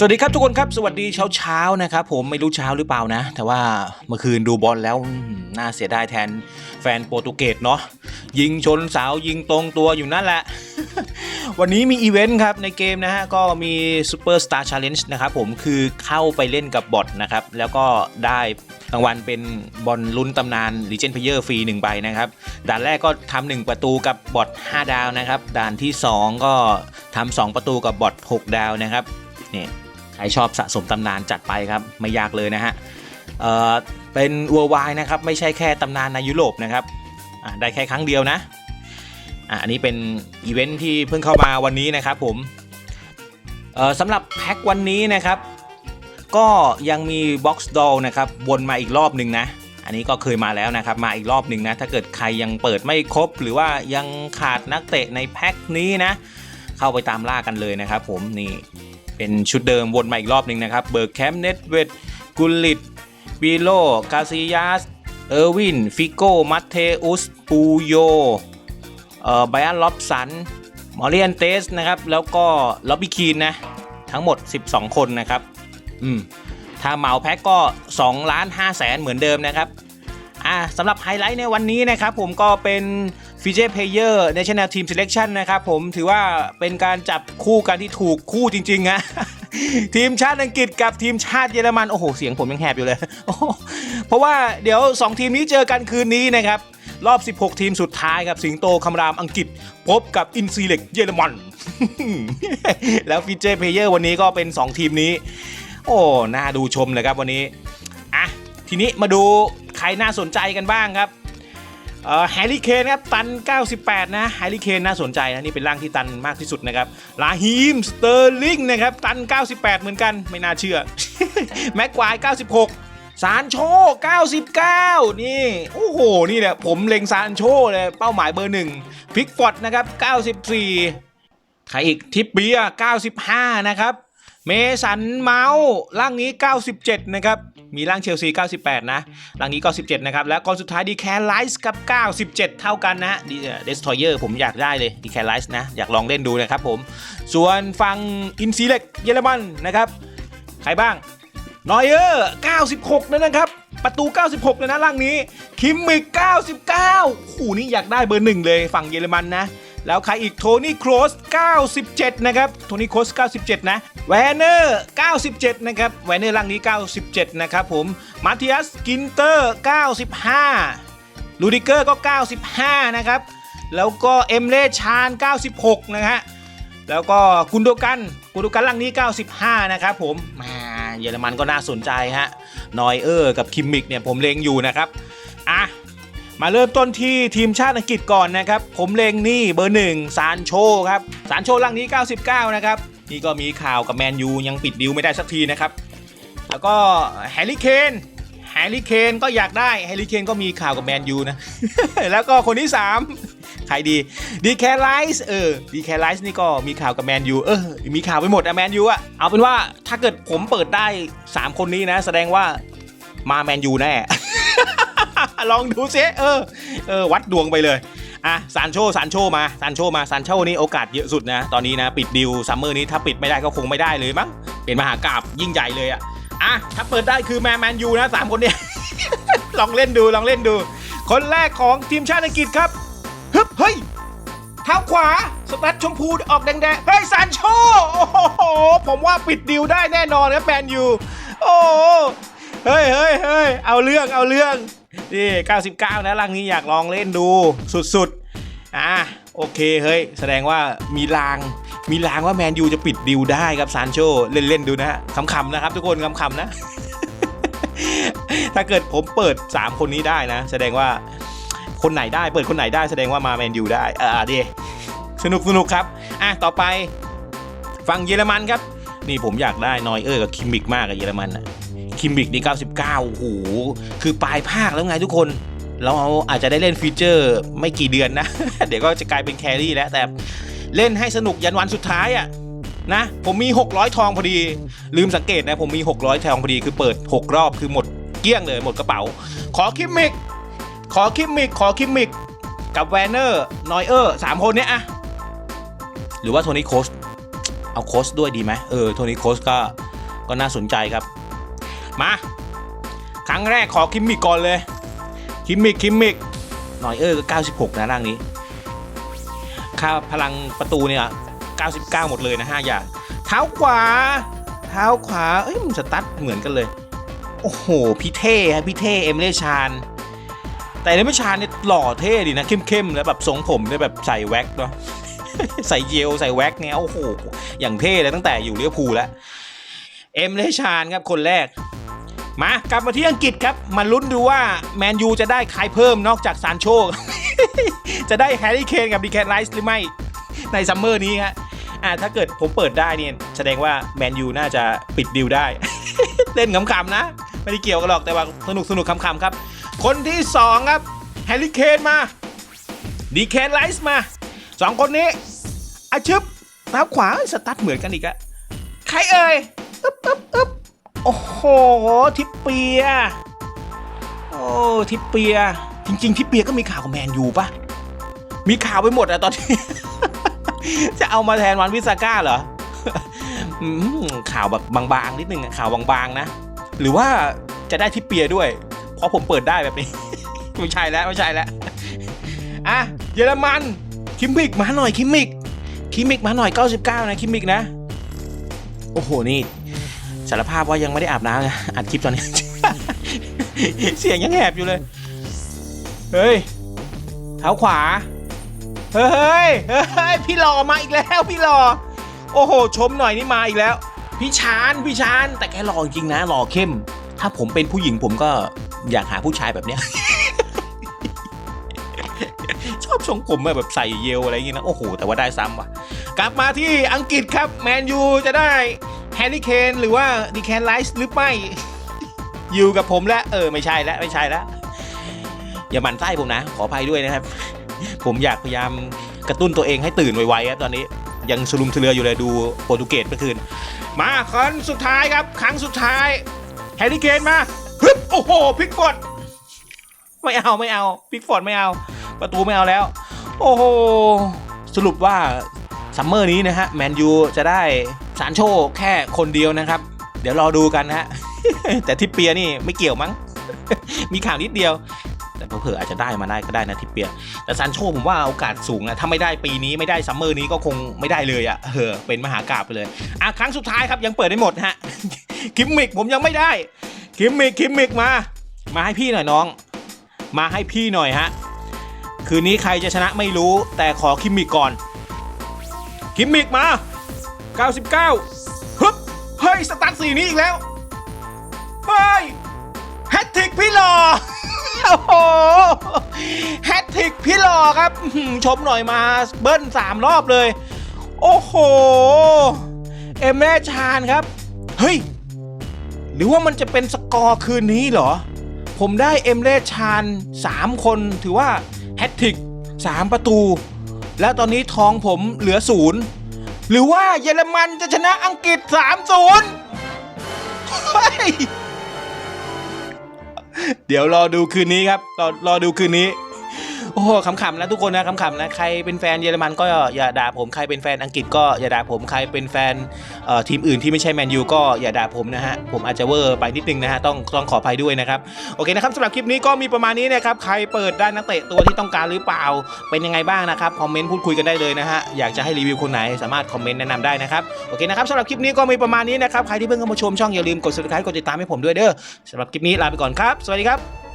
สวัสดีครับทุกคนครับสวัสดีเช้าเช้านะครับผมไม่รู้เช้าหรือเปล่านะ แต่ว่าเมื่อคืนดูบอลแล้วน่าเสียดายแทนแฟนโปรตุเกสเนาะยิงชนเสายิงตรงตัวอยู่นั่นแหละ วันนี้มีอีเวนต์ครับในเกมนะฮะก็มี Super Star Challenge นะครับผมคือเข้าไปเล่นกับบอทนะครับแล้วก็ได้รางวัลเป็นบอลลุ้นตำนาน Legend Player ฟรี1ใบนะครับด่านแรกก็ทำหนึ่งประตูกับบอท5ดาวนะครับด่านที่ 2 ก็ทำสองประตูกับบอท6ดาวนะครับนี่ ครชอบสะสมตำนานจัดไปครับไม่ยากเลยนะฮะเเป็นวัววายนะครับไม่ใช่แค่ตำนานในยุโรปนะครับได้แค่ครั้งเดียวนะอันนี้เป็นอีเวนท์ที่เพิ่งเข้ามาวันนี้นะครับผมสำหรับแพ็ควันนี้นะครับ ก็ยังมี Box Doll นะครับวนมาอีกรอบหนึ่งนะ อันนี้ก็เคยมาแล้วนะครับมาอีกรอบหนึ่งนะ ถ้าเกิดใครยังเปิดไม่ครบ หรือว่ายังขาดนักเตะในแพ็คนี้นะ เข้าไปตามล่ากันเลยนะครับผมนี่ เป็นชุดเดิมวนมาอีกรอบหนึ่งนะครับ เบิร์กแคมเน็ตเวดกุลิตบิโลกาซิยาส เออร์วิน ฟิโก้ มัตเทอุส ปูโย เอ่อ ไบอันล็อบสัน มอริเอนเตสนะครับ แล้วก็ล็อบบี้คีนนะ ทั้งหมด 12 คนนะครับ อืม ถ้าเหมาแพ็กก็2ล้าน5แสนเหมือนเดิมนะครับ อ่าสำหรับไฮไลท์ในวันนี้นะครับ ผมก็เป็น ฟีเจอร์เพลเยอร์ National Team Selection นะครับผมถือว่าเป็นการจับคู่กันที่ถูกคู่จริงๆฮะทีมชาติอังกฤษกับทีมชาติเยอรมัน โอ้โห เสียงผมยังแหบอยู่เลย เพราะว่าเดี๋ยว 2 ทีมนี้เจอกันคืนนี้นะครับ รอบ 16 ทีมสุดท้ายครับ สิงโตคำรามอังกฤษ พบกับอินซีเล็กเยอรมัน แล้วฟีเจอร์เพลเยอร์วันนี้ก็เป็น 2 ทีมนี้ โอ้ น่าดูชมเลยครับวันนี้ อะ ทีนี้มาดูใครน่าสนใจกันบ้างครับ แฮร์รี่เคนครับตัน 98 นะแฮร์รี่เคนน่าสนใจนะนี่เป็นร่างที่ตันมากที่สุดนะครับลาฮีมสเตอร์ลิงนะครับตัน 98 เหมือนกันไม่น่าเชื่อ แม็กควาย 96ซานโช 99 นี่ โอ้โห นี่แหละผมเล็งซานโชเลย เป้าหมายเบอร์หนึ่งพิกฟอร์ดนะครับ 94 ใครอีก ทิปเบียร์95 นะครับ เมสันเมาส์ร่างนี้ 97 นะครับ มีร่างเชลซี 98 นะ ร่างนี้ 97 นะครับ แล้วกองสุดท้ายดีแคลไลส์กับ 97 เท่ากันนะดีเดสทอยเยอร์ผมอยากได้เลยดีแคลไลส์นะ อยากลองเล่นดูนะครับผม ส่วนฝั่งอินซีเล็กเยอรมันนะครับ ใครบ้างนอยเออร์ 96เลยนะครับ ประตู 96 เลยนะร่างนี้ คิมมิก 99ขู่นี่อยากได้เบอร์หนึ่งเลยฝั่งเยอรมันนะ แล้วใครอีกโทนี่โครส97 นะครับ โทนี่โครส97 นะ แวนเนอร์ 97 นะครับ แวนเนอร์ร่างนี้ 97 นะครับผม มาเทียส กินเตอร์ 95 ลูดิเกอร์ก็ 95 นะครับ แล้วก็เอมเลชาน 96 นะฮะ แล้วก็กุนโดกัน กุนโดกันลังนี้ 95 นะครับผมมาเยอรมันก็น่าสนใจฮะ นอยเออร์กับคิมมิกเนี่ยผมเลงอยู่นะครับ อะ มาเริ่มต้นที่ทีมชาติอังกฤษก่อนนะครับ ผมเลงนี่เบอร์หนึ่งซานโชครับ ซานโชลังนี้ 99 นะครับ นี่ก็มีข่าวกับแมนยูยังปิดดิวไม่ได้สักทีนะครับ แล้วก็แฮร์รี่เคนแฮร์รี่เคนก็อยากได้แฮร์รี่เคนก็มีข่าวกับแมนยูนะ แล้วก็คนที่ 3 ใครดีดีแคลไลส์เออดีแคลไลส์นี่ก็มีข่าวกับแมนยูเออมีข่าวไปหมดอะแมนยูอะเอาเป็นว่าถ้าเกิดผมเปิดได้ 3 คนนี้นะ แสดงว่ามาแมนยูแน่ลองดูซิเออเออวัดดวงไปเลย อะซานโชซานโชมาซานโชมาซานโชนี่โอกาสเยอะสุดนะ ตอนนี้นะปิดดิวซัมเมอร์นี้ถ้าปิดไม่ได้ก็คงไม่ได้เลยมั้งเป็นมหากราบยิ่งใหญ่เลยอะอะถ้าเปิดได้คือแมนแมนยูนะสามคนเนี่ยลองเล่นดูลองเล่นดู คนแรกของทีมชาติอังกฤษครับฮึบเฮ้ยเท้าขวาสตัดชมพูออกแดงๆเฮ้ยซานโชโอ้โหผมว่าปิดดิวได้แน่นอนครับแมนยูโอ้เฮ้ยเฮ้ยเฮ้ยเอาเรื่องเอาเรื่อง นี่99 นะลังนี้อยากลองเล่นดูสุดๆ อะโอเคเฮ้ย แสดงว่ามีลาง มีลางว่าแมนยูจะปิดดิวได้ครับซานโชเล่นๆ ดูนะฮะขำๆนะครับทุกคนขำๆนะ ถ้าเกิดผมเปิด 3 คนนี้ได้นะ แสดงว่าคนไหนได้เปิดคนไหนได้แสดงว่ามาแมนยูได้อ่าดีสนุกสนุกครับ อะ ต่อไปฝั่งเยอรมันครับ นี่ผมอยากได้นอยเออร์กับคิมมิกมากกับเยอรมันนะ คิมมิกนี่99โอ้โหคือปลายภาคแล้วไงทุกคน เราเอาอาจจะได้เล่นฟีเจอร์ไม่กี่เดือนนะ เดี๋ยวก็จะกลายเป็นแครี่แล้ว แต่เล่นให้สนุกยันวันสุดท้ายอะนะ ผมมี 600 ทองพอดี ลืมสังเกตนะ ผมมี 600 ทองพอดีคือเปิด 6 รอบคือหมดเกลี้ยงเลยหมดกระเป๋า ขอคิมมิก ขอคิมมิก ขอคิมมิก กับแวนเนอร์นอยเออร์สามคนเนี้ยอะหรือว่าโทนี่โคสเอาโคสด้วยดีไหมเออโทนี่โคสก็ก็น่าสนใจครับ มา ครั้งแรกขอคิมมิกก่อนเลย คิมมิกคิมมิกหน่อยเออก็96 นะร่างนี้ ค่าพลังประตูเนี่ย 99 หมดเลยนะฮะอย่าง เท้าขวา เท้าขวา เอ้ยมันสตั๊ดเหมือนกันเลย โอ้โห พี่เท่ฮะพี่เท่ เอมเลชาน แต่เอมเลชานเนี่ยหล่อเท่ดีนะ เข้มๆ แล้วแบบทรงผมเนี่ยแบบใส่แว็กเนาะใส่เจลใส่แว็กเนี่ยโอ้โห อย่างเท่เลยตั้งแต่อยู่เลี้ยวภูแล้ว เอมเลชานครับคนแรก มากลับมาที่อังกฤษครับมาลุ้นดูว่าแมนยูจะได้ใครเพิ่มนอกจากซานโชจะได้แฮร์รี่เคนกับดีแคนไรส์หรือไม่ในซัมเมอร์นี้ฮะอ่าถ้าเกิดผมเปิดได้เนี่ยแสดงว่าแมนยูน่าจะปิดดิวได้ เล่นขำๆนะ ไม่ได้เกี่ยวกันหรอกแต่ว่าสนุกสนุกขำๆครับ คนที่2ครับแฮร์รี่เคนมาดีแคนไรส์มาสองคนนี้อาชึบเท้าขวาสตั๊ดเหมือนกันอีกอะใครเอ่ยอึ๊บอึ๊บอึ๊บ อ้โห ทิปเปีย โอ้ ทิปเปีย จริง ๆ ทิปเปียก็มีข่าวกับแมนยูปะมีข่าวไปหมดอะตอนนี้ จะเอามาแทนวันวิสาก้าเหรอข่าวแบบบางๆนิดนึงข่าวบางๆนะ หรือว่าจะได้ทิปเปียด้วย เพราะผมเปิดได้แบบนี้ ไม่ใช่แล้วไม่ใช่แล้วอะเยอรมันคิมมิกมาหน่อยคิมมิกคิมมิกมาหน่อย 99 นะคิมมิกนะ โอ้โห นี่ สารภาพว่ายังไม่ได้อาบน้ำนะอัดคลิปตอนนี้ เสียงยังแหบอยู่เลย เฮ้ย เท้าขวา เฮ้ย เฮ้ย พี่หล่อมาอีกแล้วพี่หล่อ โอ้โห ชมหน่อยนี่มาอีกแล้ว พี่ชาน พี่ชาน แต่แกหล่อจริงนะหล่อเข้ม ถ้าผมเป็นผู้หญิงผมก็อยากหาผู้ชายแบบเนี้ย ชอบทรงผมแบบใส่เยลอะไรอย่างงี้นะ โอ้โห แต่ว่าได้ซ้ำว่ะ กลับมาที่อังกฤษครับ แมนยูจะได้ แฮร์รี่เคนหรือว่าดีแคนไลส์หรือไม่อยู่กับผมแล้วเออไม่ใช่แล้วไม่ใช่แล้วอย่าหมั่นไส้ผมนะ ขออภัยด้วยนะครับ ผมอยากพยายามกระตุ้นตัวเองให้ตื่นไวๆครับตอนนี้ยังสลุมสะเลืออยู่เลยดูโปรตุเกสเมื่อคืน มาครั้งสุดท้ายครับ ครั้งสุดท้ายแฮร์รี่เคนมาฮึบโอ้โหพิกฟอร์ดไม่เอาไม่เอาพิกฟอร์ดไม่เอา ประตูไม่เอาแล้ว โอ้โหสรุปว่าซัมเมอร์นี้นะฮะแมนยูจะได้ สารโชคแค่คนเดียวนะครับ เดี๋ยวรอดูกันนะฮะแต่ทิปเปียนี่ไม่เกี่ยวมั้ง มีข่าวนิดเดียว แต่เผื่ออาจจะได้มาได้ก็ได้นะทิปเปีย แต่ซานโชผมว่าโอกาสสูงนะถ้าไม่ได้ปีนี้ไม่ได้ซัมเมอร์นี้ก็คงไม่ได้เลยอะ่ะเออเป็นมหากราบไปเลยอะครั้งสุดท้ายครับยังเปิดได้หมดฮะคิมมิกผมยังไม่ได้คิมมิกคิมมิกมา มาให้พี่หน่อยน้อง มาให้พี่หน่อยฮะคืนนี้ใครจะชนะไม่รู้แต่ขอคิมมิกก่อน คิมมิกมา 99ฮึบเฮ้ย สตาร์ทสีนี้อีกแล้ว เฮ้ย แฮตทริกพี่หล่อโอ้โหแฮตทริกพี่หล่อครับชมหน่อยมาเบิ้ลสามรอบเลย โอ้โห เอมแม่ชานครับ เฮ้ย หรือว่ามันจะเป็นสกอร์คืนนี้เหรอ ผมได้เอมเลชาน3 คนถือว่าแฮตทริก3 ประตู แล้วตอนนี้ทองผมเหลือศูนย์ หรือว่าเยอรมันจะชนะอังกฤษ3-0เฮ้ยเดี๋ยวรอดูคืนนี้ครับรอรอดูคืนนี้ อ้โหขำๆนะทุกคนนะขำๆนะใครเป็นแฟนเยอรมันก็อย่าด่าผมใครเป็นแฟนอังกฤษก็อย่าด่าผมใครเป็นแฟนทีมอื่นที่ไม่ใช่แมนยูก็อย่าด่าผมนะฮะผมอาจจะเวอร์ไปนิดนึงนะฮะต้องต้องขออภัยด้วยนะครับโอเคนะครับสำหรับคลิปนี้ก็มีประมาณนี้นะครับใครเปิดได้นักเตะตัวที่ต้องการหรือเปล่าเป็นยังไงบ้างนะครับคอมเมนต์พูดคุยกันได้เลยนะฮะอยากจะให้รีวิวคนไหนสามารถคอมเมนต์แนะนำได้นะครับโอเคนะครับสำหรับคลิปนี้ก็มีประมาณนี้นะครับใครที่เพิ่งเข้ามาชมช่องอย่าลืมกด subscribe กดติดตามให้ผมด้วยเด้อสำหรับคลิปนี้ลาไปก่อนครับ สวัสดีครับ